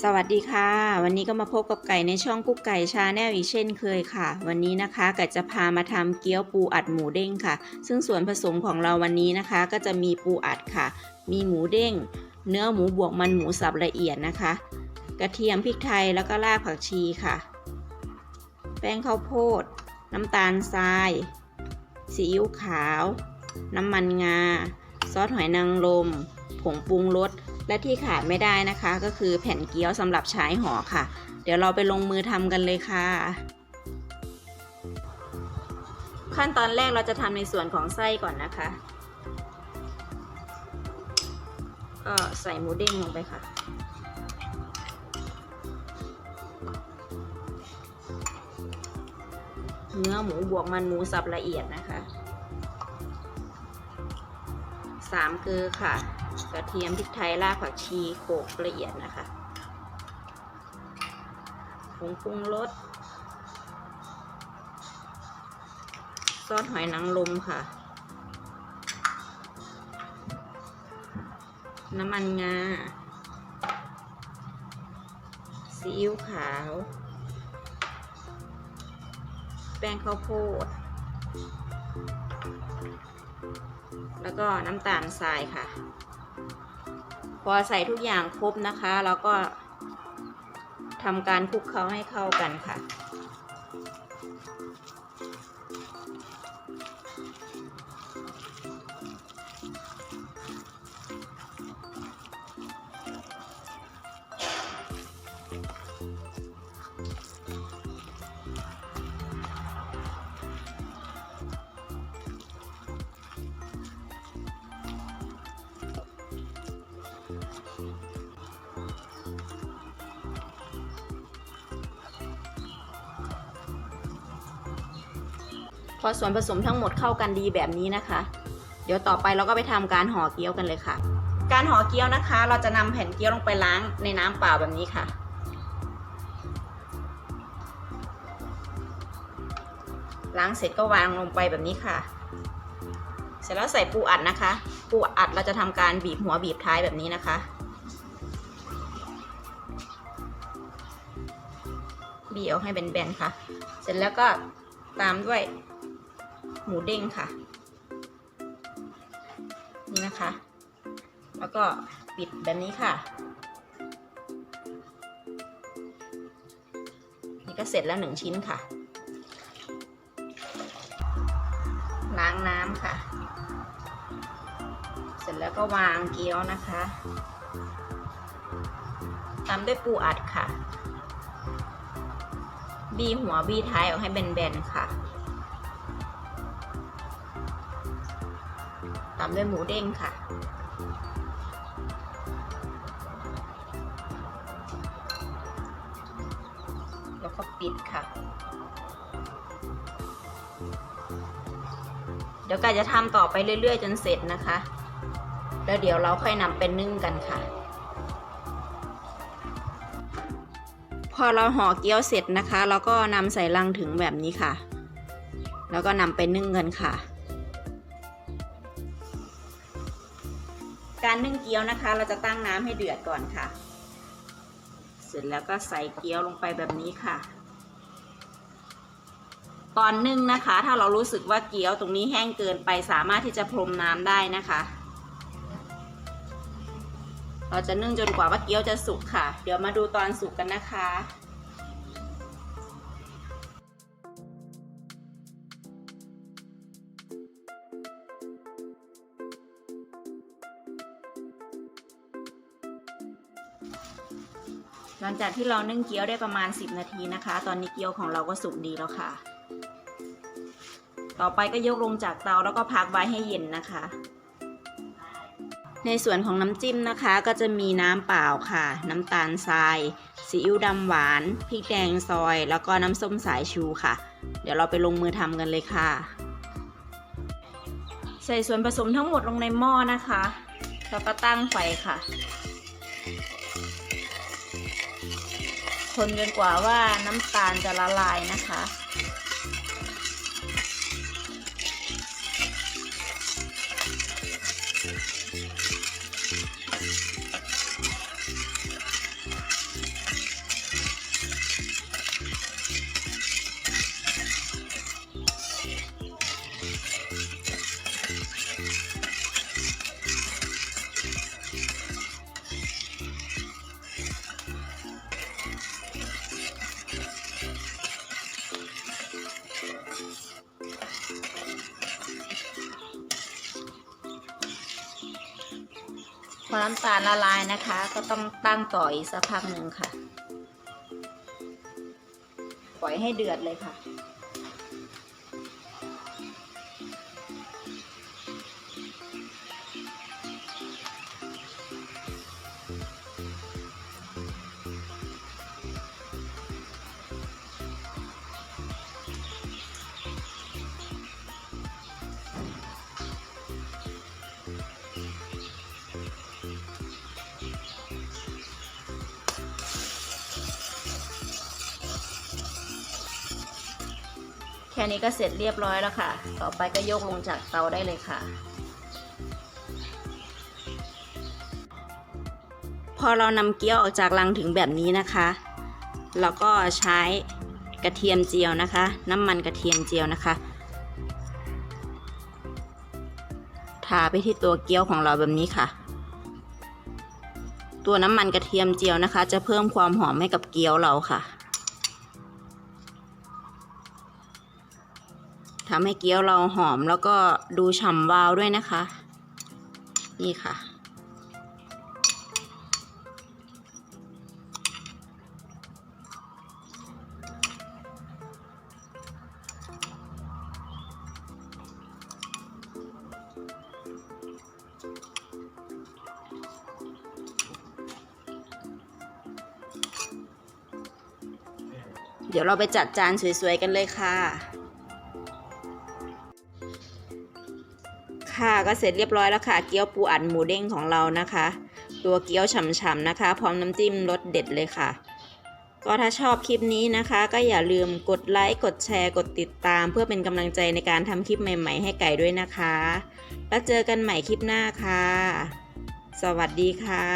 สวัสดีค่ะ วันนี้ก็มาพบกับไก่ในช่องกุ๊กไก่ชาแนลอีกเช่นเคยค่ะ วันนี้นะคะไก่จะพามาทำเกี๊ยวปูอัดหมูเด้งค่ะ ซึ่งส่วนผสมของเราวันนี้นะคะ ก็จะมีปูอัดค่ะ มีหมูเด้ง เนื้อหมูบวกมันหมูสับละเอียดนะคะ กระเทียมพริกไทยแล้วก็รากผักชีค่ะ แป้งข้าวโพด น้ำตาลทรายซีอิ๊วขาว น้ำมันงา ซอสหอยนางรมผงปรุงรส และที่ขาดไม่ได้นะคะ ก็คือแผ่นเกี๊ยวสำหรับใช้ห่อค่ะ เดี๋ยวเราไปลงมือทำกันเลยค่ะ ขั้นตอนแรกเราจะทำในส่วนของไส้ก่อนนะคะ ก็ใส่หมูเด้งลงไปค่ะเนื้อหมูบวกมันหมูสับละเอียดนะคะ สามเกลือค่ะ กระเทียมพริกไทยรากผักชีโขลกละเอียดนะคะผงปรุงรสซอสหอยนางรมค่ะ น้ำมันงาซีอิ๊วขาว แป้งข้าวโพด แล้วก็น้ำตาลทรายค่ะ พอใส่ทุกอย่างครบนะคะแล้วก็ทำการคลุกเคล้าให้เข้ากันค่ะ พอส่วนผสมทั้งหมดเข้ากันดีแบบนี้นะคะ เดี๋ยวต่อไปเราก็ไปทำการห่อเกี๊ยวกันเลยค่ะ การห่อเกี๊ยวนะคะ เราจะนำแผ่นเกี๊ยวลงไปล้างในน้ำเปล่าแบบนี้ค่ะ ล้างเสร็จก็วางลงไปแบบนี้ค่ะ เสร็จแล้วใส่ปูอัดนะคะ ปูอัดเราจะทำการบีบหัวบีบท้ายแบบนี้นะคะ บีบเอาให้แบนๆค่ะ เสร็จแล้วก็ตามด้วย หมูเด้งค่ะ นี่นะคะ แล้วก็ปิดแบบนี้ค่ะ นี่ก็เสร็จแล้วหนึ่งชิ้นค่ะ ล้างน้ำค่ะ เสร็จแล้วก็วางเกี๊ยวนะคะตามด้วยปูอัดค่ะ บีหัวบีท้ายออกให้แบนๆค่ะามด้วยหมูเด้งค่ะ แล้วก็ปิดค่ะ เดี๋ยวกายจะทำต่อไปเรื่อย ๆ จนเสร็จนะคะ แล้วเดี๋ยวเราค่อยนำเป็นนึ่งกันค่ะ พอเราห่อเกี๊ยวเสร็จนะคะ เราก็นำใส่ลังถึงแบบนี้ค่ะ แล้วก็นำไปนึ่งกันค่ะ การนึ่งเกี๊ยวนะคะ เราจะตั้งน้ำให้เดือดก่อนค่ะ เสร็จแล้วก็ใส่เกี๊ยวลงไปแบบนี้ค่ะ ตอนนึ่งนะคะ ถ้าเรารู้สึกว่าเกี๊ยวตรงนี้แห้งเกินไปสามารถที่จะพรมน้ำได้นะคะ เราจะนึ่งจนกว่าว่าเกี๊ยวจะสุกค่ะ เดี๋ยวมาดูตอนสุกกันนะคะ หลังจากที่เรานึ่งเกี๊ยวได้ประมาณ 10 นาทีนะคะ ตอนนี้เกี๊ยวของเราก็สุกดีแล้วค่ะ ต่อไปก็ยกลงจากเตาแล้วก็พักไว้ให้เย็นนะคะ ในส่วนของน้ำจิ้มนะคะก็จะมีน้ำเปล่าค่ะ น้ำตาลทรายซีอิ๊วดำหวานพริกแดงซอย แล้วก็น้ำส้มสายชูค่ะ เดี๋ยวเราไปลงมือทำกันเลยค่ะ ใส่ส่วนผสมทั้งหมดลงในหม้อนะคะแล้วก็ตั้งไฟค่ะ คนจนกว่าว่าน้ำตาลจะละลายนะคะ อน้ำตาลละลายนะคะ ก็ต้องตั้งต่ออีกสักพักหนึ่งค่ะ ปล่อยให้เดือดเลยค่ะ แค่นี้ก็เสร็จเรียบร้อยแล้วค่ะ ต่อไปก็ยกลงจากเตาได้เลยค่ะ พอเรานำเกี๊ยวออกจากรังถึงแบบนี้นะคะเราก็ใช้กระเทียมเจียวนะคะ น้ำมันกระเทียมเจียวนะคะทาไปที่ตัวเกี๊ยวของเราแบบนี้ค่ะ ตัวน้ำมันกระเทียมเจียวนะคะ จะเพิ่มความหอมให้กับเกี๊ยวเราค่ะ ทำให้เกี๊ยวเราหอมแล้วก็ดูฉ่ำวาวด้วยนะคะ นี่ค่ะ เดี๋ยวเราไปจัดจานสวยๆกันเลยค่ะ ค่ะก็เสร็จเรียบร้อยแล้วค่ะ เกี๊ยวปูอัดหมูเด้งของเรานะคะ ตัวเกี๊ยวฉ่ำๆนะคะ พร้อมน้ำจิ้มรสเด็ดเลยค่ะ ก็ถ้าชอบคลิปนี้นะคะ ก็อย่าลืมกดไลค์กดแชร์กดติดตาม เพื่อเป็นกำลังใจในการทำคลิปใหม่ ๆ ให้ไก่ด้วยนะคะ แล้วเจอกันใหม่คลิปหน้าค่ะ สวัสดีค่ะ